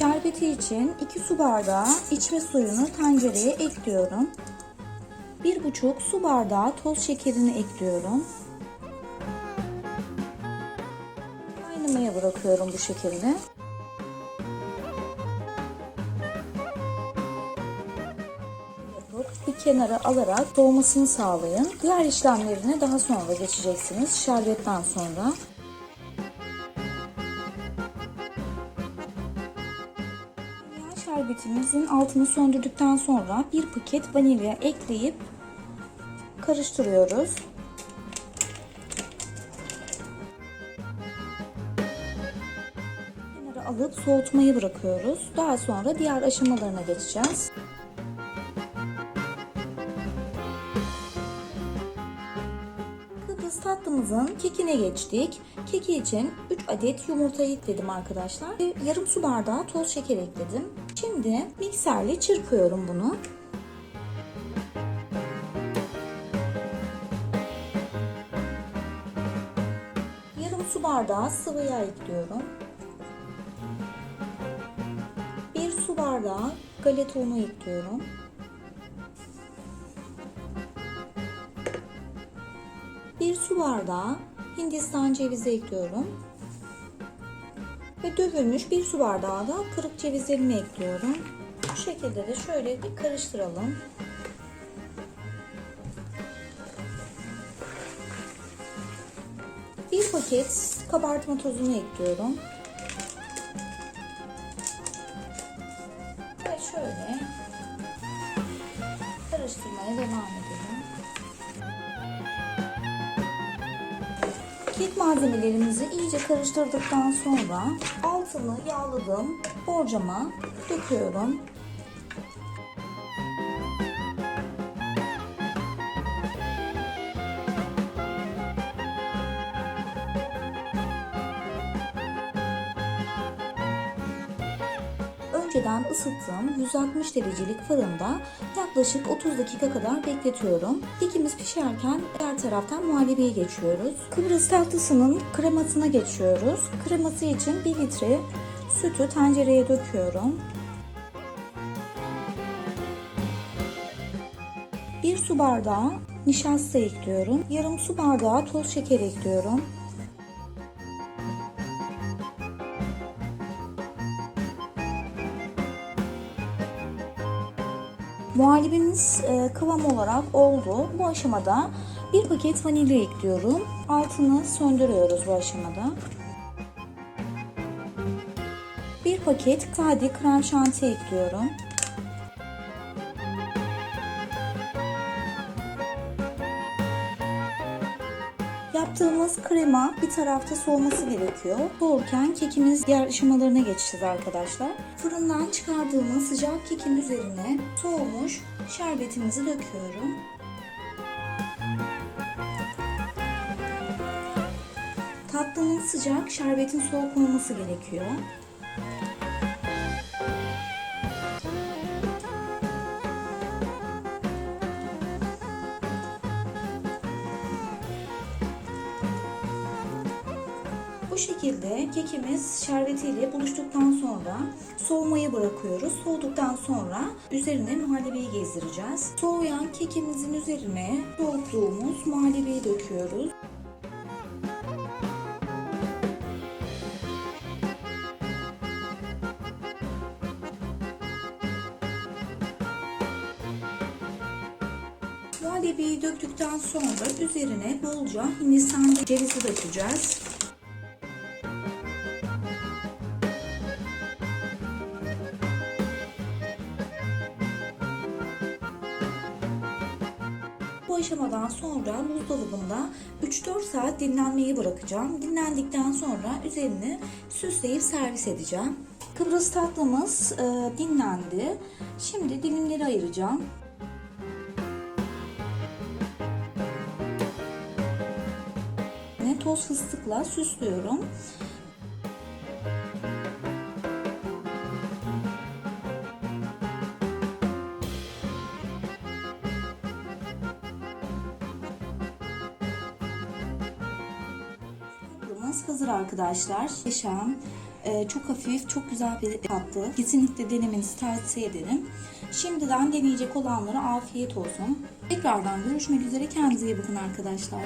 Şerbeti için 2 su bardağı içme suyunu tencereye ekliyorum. 1,5 su bardağı toz şekerini ekliyorum. Kaynamaya bırakıyorum bu şekilde. Bir kenara alarak soğumasını sağlayın. Diğer işlemlerine daha sonra geçeceksiniz şerbetten sonra. Şerbetimizin altını söndürdükten sonra bir paket vanilya ekleyip karıştırıyoruz. Kenara alıp soğutmayı bırakıyoruz. Daha sonra diğer aşamalarına geçeceğiz. Kıbrıs tatlımızın kekine geçtik. Keki için 3 adet yumurta ekledim arkadaşlar. Ve yarım su bardağı toz şeker ekledim. Şimdi mikserle çırpıyorum bunu. Yarım su bardağı sıvı yağ ekliyorum. 1 su bardağı galeta unu ekliyorum. Bir su bardağı Hindistan cevizi ekliyorum. Ve dövülmüş bir su bardağı da kırık cevizlerimi ekliyorum. Bu şekilde de şöyle bir karıştıralım. Bir paket kabartma tozunu ekliyorum. Ve şöyle karıştırmaya devam edelim. Kek malzemelerimizi iyice karıştırdıktan sonra altını yağladığım borcama döküyorum. Önceden ısıttığım 160 derecelik fırında yaklaşık 30 dakika kadar bekletiyorum. Kekimiz pişerken diğer taraftan muhallebeye geçiyoruz. Kıbrıs tatlısının kremasına geçiyoruz. Kreması için 1 litre sütü tencereye döküyorum. 1 su bardağı nişasta ekliyorum. Yarım su bardağı toz şeker ekliyorum. Muhallebimiz e, kıvam olarak oldu. Bu aşamada bir paket vanilya ekliyorum. Altını söndürüyoruz bu aşamada. Bir paket sade krem şanti ekliyorum. Yaptığımız krema bir tarafta soğuması gerekiyor. Soğurken kekimiz diğer aşamalarına geçeceğiz arkadaşlar. Fırından çıkardığımız sıcak kekin üzerine soğumuş şerbetimizi döküyorum. Tatlının sıcak, şerbetin soğuk olması gerekiyor. Bu şekilde kekimiz şerbetiyle buluştuktan sonra soğumaya bırakıyoruz. Soğuduktan sonra üzerine muhallebiyi gezdireceğiz. Soğuyan kekimizin üzerine soğuttuğumuz muhallebiyi döküyoruz. Muhallebiyi döktükten sonra üzerine bolca Hindistan cevizi dökeceğiz. Bu aşamadan sonra buzdolabında 3-4 saat dinlenmeyi bırakacağım. Dinlendikten sonra üzerini süsleyip servis edeceğim. Kıbrıs tatlımız e, dinlendi. Şimdi dilimleri ayıracağım. Ne toz fıstıkla süslüyorum. Tatlımız hazır arkadaşlar. Yaşam Ee, çok hafif, çok güzel bir tatlı. Kesinlikle denemenizi tavsiye ederim. Şimdiden deneyecek olanlara afiyet olsun. Tekrardan görüşmek üzere. Kendinize iyi bakın arkadaşlar.